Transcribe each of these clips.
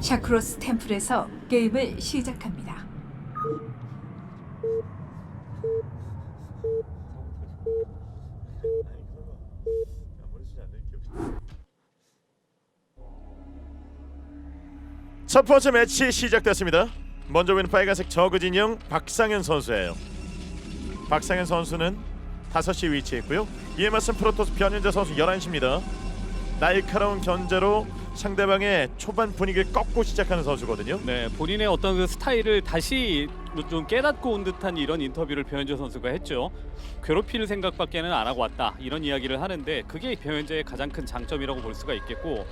샤크로스 템플에서 게임을 시작합니다. 첫 번째 매치 시작됐습니다. 먼저 보이는 빨간색 저그 진영 박상현 선수예요. 박상현 선수는 5시 위치해 있고요. 이에 맞선 프로토스 변현재 선수 11시입니다. 날카로운 견제로 상대방의 초반 분위기를 꺾고 시작하는 선수거든요. 네, 본인의 어떤 그 스타일을 다시 좀 깨닫고 온 듯한 이런 인터뷰를 변현재 선수가 했죠. 괴롭힐 생각밖에는 안 하고 왔다 이런 이야기를 하는데 그게 변현재의 가장 큰 장점이라고 볼 수가 있겠고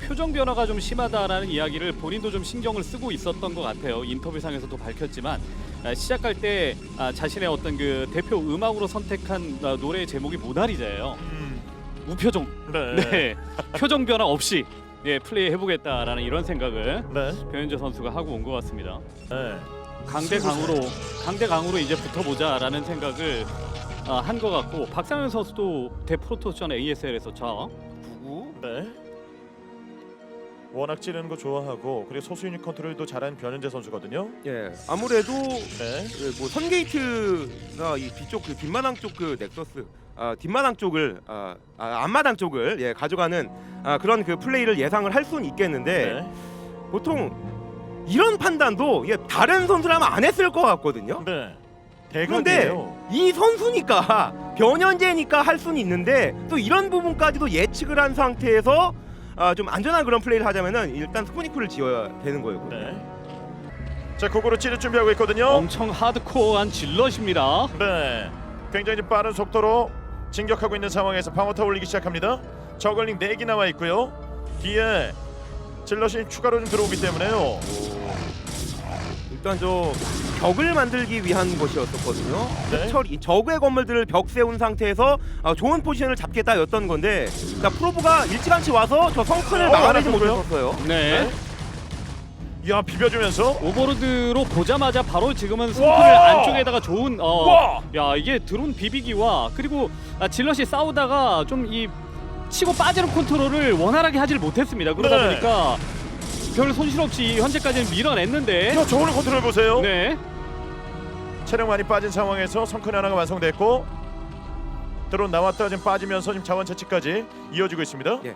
표정 변화가 좀 심하다라는 이야기를 본인도 좀 신경을 쓰고 있었던 것 같아요. 인터뷰상에서도 밝혔지만 아, 시작할 때 아, 자신의 어떤 그 대표 음악으로 선택한 아, 노래 제목이 모나리자예요. 음, 무표정. 네. 네, 표정 변화 없이 예, 플레이 해보겠다라는 이런 생각을 네. 변현재 선수가 하고 온 것 같습니다. 네. 강대 강으로 강대 강으로 이제 붙어보자라는 생각을 아, 한것 같고 박상현 선수도 대프로토스전 ASL에서 자 누구? 네. 워낙 찌르는 거 좋아하고 그리고 소수 유닛 컨트롤도 잘하는 변현재 선수거든요. 예, 아무래도 네. 그뭐 선게이트가 이 뒤쪽 그 뒷마당 쪽 그 넥서스 아, 뒷마당 쪽을 아, 아, 앞마당 쪽을 예, 가져가는 아, 그런 그 플레이를 예상을 할 수는 있겠는데 네. 보통 이런 판단도 이게 다른 선수라면 안 했을 것 같거든요. 네. 그런데 대각이에요. 이 선수니까 변현재니까 할 수는 있는데 또 이런 부분까지도 예측을 한 상태에서 아, 좀 안전한 그런 플레이를 하자면은 일단 스포니크를 지어야 되는 거예요. 네. 자, 찌를 준비하고 있거든요. 엄청 하드코어한 질럿입니다. 네. 굉장히 좀 빠른 속도로 진격하고 있는 상황에서 방어타 올리기 시작합니다. 저글링 4기 남아 있고요. 뒤에 질럿이 추가로 좀 들어오기 때문에요. 일단 저 벽을 만들기 위한 것이었었거든요. 네. 철, 이 적의 건물들을 벽 세운 상태에서 아, 좋은 포지션을 잡겠다였던 건데, 자 프로브가 일찌감치 와서 저 성큰을 어, 막아내지. 못했었어요. 네. 야, 비벼주면서 오버로드로 보자마자 바로 지금은 승부를 와! 안쪽에다가 좋은 어, 와! 야 이게 드론 비비기와 그리고 아, 질럿이 싸우다가 좀 이 치고 빠지는 컨트롤을 원활하게 하질 못했습니다. 그러다 네. 보니까 별 손실 없이 현재까지는 밀어냈는데 야, 저글링 컨트롤 보세요. 네. 체력 많이 빠진 상황에서 성큰 하나가 완성됐고 드론 나왔다가 지금 빠지면서 지금 자원 채취까지 이어지고 있습니다. 예.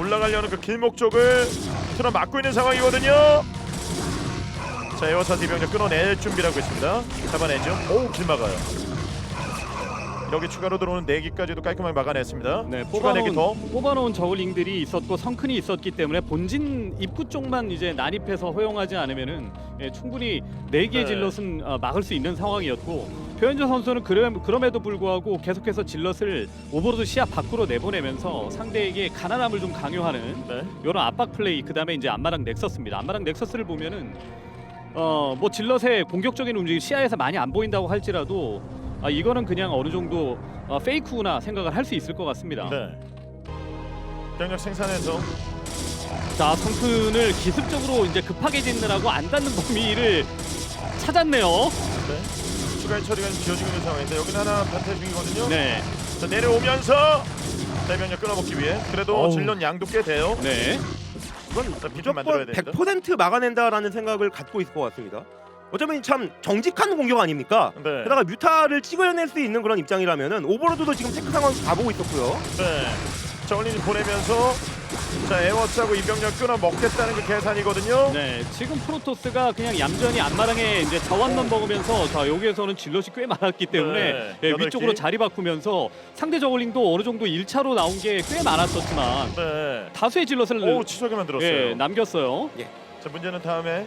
올라가려는 그 길목 쪽을 틀어 막고 있는 상황이거든요. 자, 에어사 디병력 끊어낼 준비를 하고 있습니다. 잡아내죠. 오, 길 막아요. 여기 추가로 들어오는 4기까지도 깔끔하게 막아냈습니다. 네, 추가 4기 더. 뽑아놓은, 뽑아놓은 저글링들이 있었고 성큰이 있었기 때문에 본진 입구 쪽만 이제 난입해서 허용하지 않으면은 예, 충분히 네 개의 네. 질럿은 어, 막을 수 있는 상황이었고 표현재 선수는 그럼, 그럼에도 불구하고 계속해서 질럿을 오버로드 시야 밖으로 내보내면서 상대에게 가난함을 좀 강요하는 네. 이런 압박 플레이 그 다음에 이제 안마랑 넥서스입니다. 안마랑 넥서스를 보면은 어 뭐 질럿의 공격적인 움직임 시야에서 많이 안 보인다고 할지라도 아 이거는 그냥 어느 정도 어, 페이크구나 생각을 할 수 있을 것 같습니다. 네. 병력 생산해서 자 성큰을 기습적으로 이제 급하게 짓느라고 안 닿는 범위를 찾았네요. 네. 추가 처리가 지금 지어지고 있는 상황인데 여기는 하나 반태 중이거든요. 네, 자, 내려오면서 대병력 끊어먹기 위해 그래도 어우. 질런 양도 꽤 돼요. 네. 이건 자, 비좀 만들어야 무조건 됩니다. 100% 막아낸다라는 생각을 갖고 있을 것 같습니다. 어쩌면 참 정직한 공격 아닙니까? 네. 게다가 뮤타를 찍어낼 수 있는 그런 입장이라면은 오버로드도 지금 체크 상황 다 보고 있었고요. 네. 저울린 보내면서 자 에워싸고 이병력 끊어 먹겠다는 그 계산이거든요. 네, 지금 프로토스가 그냥 얌전히 앞마당에 이제 자원만 먹으면서 자 여기에서는 질럿이 꽤 많았기 때문에 네, 예, 여덟 위쪽으로 개. 자리 바꾸면서 상대 저글링도 어느 정도 1차로 나온 게 꽤 많았었지만 네. 다수의 질럿을 오 치석에 만 들었어요. 예, 남겼어요. 자 문제는 다음에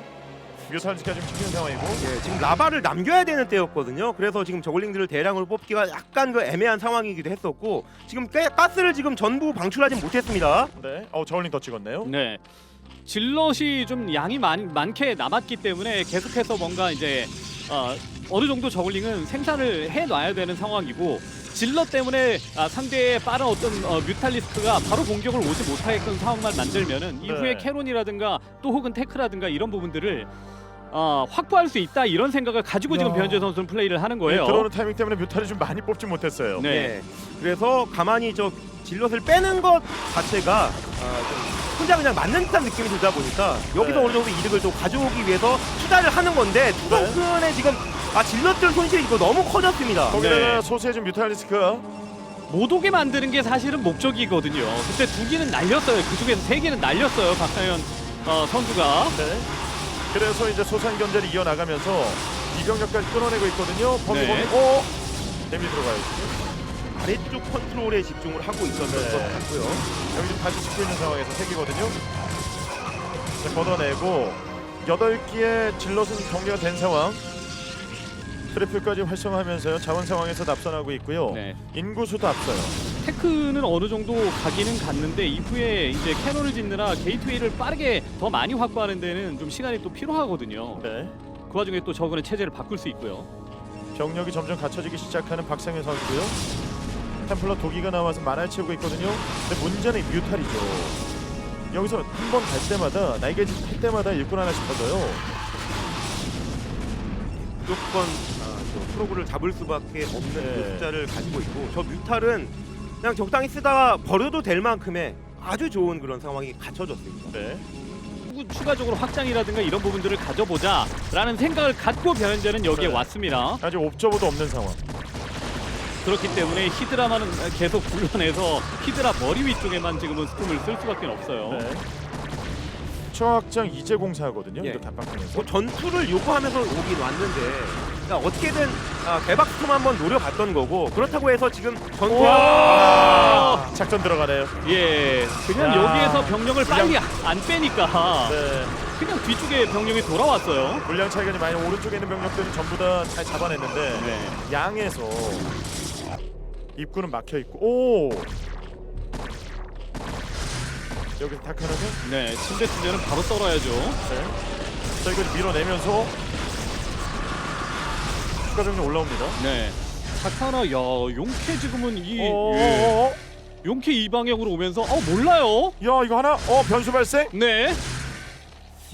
뮤탈지가 지금 찍히는 상황이고. 예, 지금 라바를 남겨야 되는 때였거든요. 그래서 지금 저글링들을 대량으로 뽑기가 약간 그 애매한 상황이기도 했었고 지금 꽤 가스를 지금 전부 방출하지 못했습니다. 네. 어 저울린 더 찍었네요. 네. 질럿이 좀 양이 많, 많게 남았기 때문에 계속해서 뭔가 이제 어, 어느 정도 저글링은 생산을 해 놔야 되는 상황이고 질럿 때문에 아, 상대의 빠른 어떤 어, 뮤탈리스크가 바로 공격을 오지 못하게끔 상황만 만들면은 이후에 네. 캐론이라든가 또 혹은 테크라든가 이런 부분들을 어, 확보할 수 있다 이런 생각을 가지고 지금 야. 변현재 선수는 플레이를 하는 거예요. 네, 들어오는 타이밍 때문에 뮤탈을 좀 많이 뽑지 못했어요. 네. 예, 그래서 가만히 저 질럿을 빼는 것 자체가 아, 좀 혼자 그냥 맞는 듯한 느낌이 들다 보니까 여기서 네. 어느 정도 이득을 좀 가져오기 위해서 투자를 하는 건데 투성큰에 지금 아 질럿들 손실이 이거 너무 커졌습니다. 거기다가 네. 소수의 좀 뮤탈리스크가 못 오게 만드는 게 사실은 목적이거든요. 그때 두 개는 날렸어요. 그 중에서 세 개는 날렸어요. 박상현 어, 선수가. 네. 그래서 이제 소산 견제를 이어나가면서 이병력까지 끊어내고 있거든요. 범위 네. 범위. 오! 데미 들어가요. 아래쪽 컨트롤에 집중을 하고 있었던 네. 것 같고요. 여기 좀 다시 찍고 있는 상황에서 생기거든요. 자, 걷어내고 여덟 개의 질럿은 경계가 된 상황. 트래플까지 활성화하면서요. 자원 상황에서 앞선하고 있고요. 네. 인구수도 앞서요. 테크는 어느 정도 가기는 갔는데 이후에 이제 캐논을 짓느라 게이트웨이를 빠르게 더 많이 확보하는 데는 좀 시간이 또 필요하거든요. 네. 그 와중에 또 저거는 체제를 바꿀 수 있고요. 병력이 점점 갖춰지기 시작하는 박상현 선수고요. 템플러 도기가 나와서 만화를 채우고 있거든요. 근데 문제는 뮤탈이죠. 여기서 한 번 갈 때마다 날개짓 할 때마다 일꾼 하나씩 터져요. 무조건 아, 저 프로그를 잡을 수밖에 없는 네. 그 숫자를 가지고 있고 저 뮤탈은 그냥 적당히 쓰다가 버려도 될 만큼의 아주 좋은 그런 상황이 갖춰졌습니다. 네. 추- 추가적으로 확장이라든가 이런 부분들을 가져보자라는 생각을 갖고 변현재는 여기에 네. 왔습니다. 아직 옵저버도 없는 상황. 그렇기 때문에 히드라만은 계속 불러내서 히드라 머리 위쪽에만 지금은 스톰을 쓸 수밖에 없어요. 네. 초확장 이제 공사하거든요. 예. 답박하면서. 뭐 전투를 요구하면서 오긴 왔는데 그러니까 어떻게든 아, 대박 스톰 한번 노려봤던 거고 그렇다고 해서 지금 전투 와! 작전 들어가네요. 예, 그냥 야. 여기에서 병력을 빨리 안 빼니까 네. 그냥 뒤쪽에 병력이 돌아왔어요. 물량 차이가 좀 많이 오른쪽에 있는 병력들은 전부 다 잘 잡아냈는데 네. 양에서 입구는 막혀 있고 오 여기서 다크하면 네, 침대 침대는 바로 썰어야죠. 네. 자 이걸 밀어내면서 추가 병력 올라옵니다. 네. 자카나 야 용케 지금은 이 예, 어, 용케 이 방향으로 오면서 어 몰라요. 야 이거 하나 어 변수 발생? 네.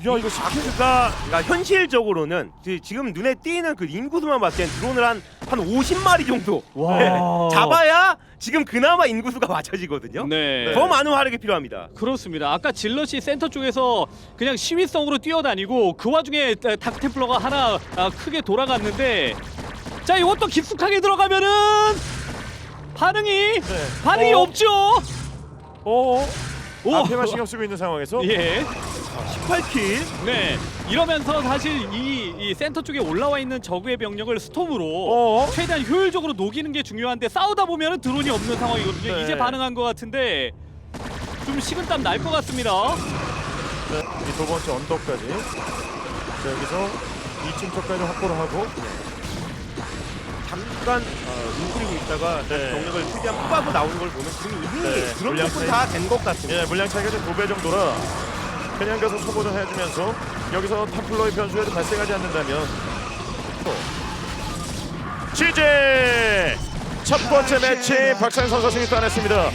야 이거 시키 아크가 그러니까 현실적으로는 지- 지금 눈에 띄는 그 인구수만 봤을 땐 드론을 한, 한 50마리 정도 와. 네, 잡아야 지금 그나마 인구수가 맞춰지거든요. 네. 더 많은 화력이 필요합니다. 그렇습니다. 아까 질럿이 센터 쪽에서 그냥 시위성으로 뛰어다니고 그 와중에 닥템플러가 하나 아, 크게 돌아갔는데 자 이것도 깊숙하게 들어가면은 반응이 네. 반응이 어, 없죠. 어 오. 앞에만 신경 쓰고 있는 상황에서 예. 18킬. 네. 이러면서 사실 이, 이 센터 쪽에 올라와 있는 적의 병력을 스톰으로 어 최대한 효율적으로 녹이는 게 중요한데 싸우다 보면은 드론이 없는 상황이거든요. 네. 이제 반응한 것 같은데 좀 식은땀 날 것 같습니다. 네, 이두 번째 언덕까지 자 여기서 2층 쪽까지 확보를 하고 잠깐 어, 뭉그리고 있다가 네. 병력을 최대한 뽑아서 나오는 걸 보면 지금 이미 네, 그런 물량 부분 차이. 다된 것 같습니다. 예, 물량 차이가 좀두배 정도라 그냥 가서 소모전 해주면서 여기서 템플러의 변수에도 발생하지 않는다면. 또 취재! 첫 번째 매치 박상현 선수 승리 따냈습니다.